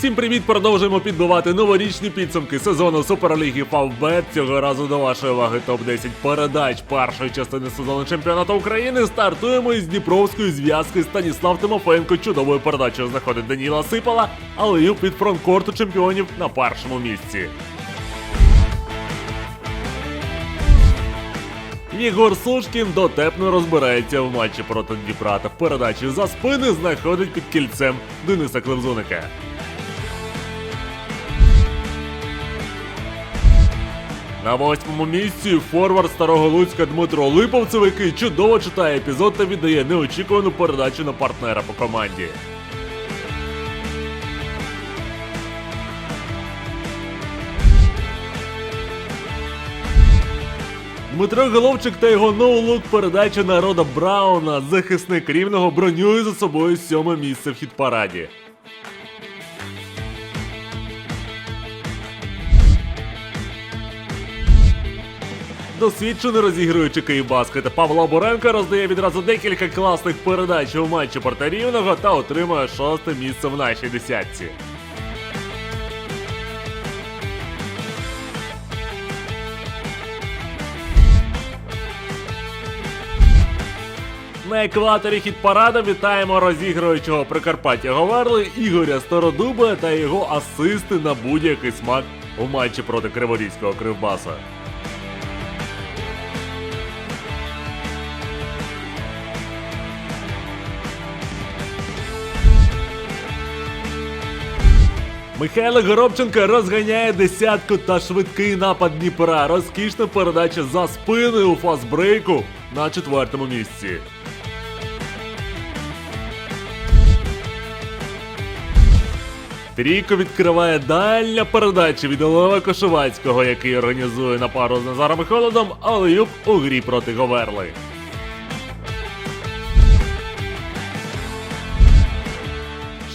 Всім привіт! Продовжуємо підбивати новорічні підсумки сезону Суперліги Фавбет. Цього разу до вашої уваги топ-10 передач першої частини сезону чемпіонату України. Стартуємо із Дніпровської зв'язки. Станіслав Тимофенко чудовою передачею знаходить Даніла Сипала, але й під фронткорту чемпіонів на першому місці. Ігор Сушкін дотепно розбирається в матчі проти Дніпра та в передачі за спини знаходить під кільцем Дениса Клевзуника. На восьмому місці форвард Старого Луцька Дмитро Липовцев, який чудово читає епізод та віддає неочікувану передачу на партнера по команді. Дмитро Головчик та його ноулук передача народа Брауна. Захисник рівного бронює за собою сьоме місце в хіт-параді. Досвідчений розігруючи Київбаскет Павло Боренко роздає відразу декілька класних передач у матчі проти рівного та отримує шосте місце в нашій десятці. На екваторі хіт-парада вітаємо розігруючого Прикарпаття Говерли Ігоря Стародуба та його асисти на будь-який смак у матчі проти Криворізького Кривбаса. Михайло Горобченко розганяє десятку та швидкий напад Дніпра. Розкішна передача за спиною у фастбрейку на четвертому місці. Трійко відкриває дальня передача від Олега Кошовацького, який організує на пару з Назаром Холодом, але юб у грі проти Говерли.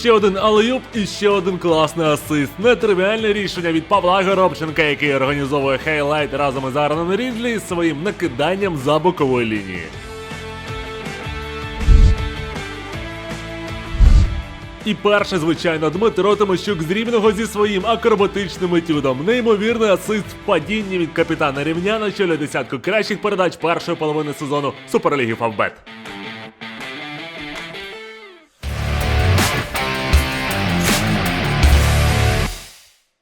Ще один алеюб і ще один класний асист. Нетривіальне рішення від Павла Горобченка, який організовує хайлайт разом із Арном Рідлі своїм накиданням за бокової лінії. І перше, звичайно, Дмитро Тимощук з рівного зі своїм акробатичним етюдом. Неймовірний асист в падінні від капітана рівня на чолі десятку кращих передач першої половини сезону Суперліги Фавбет.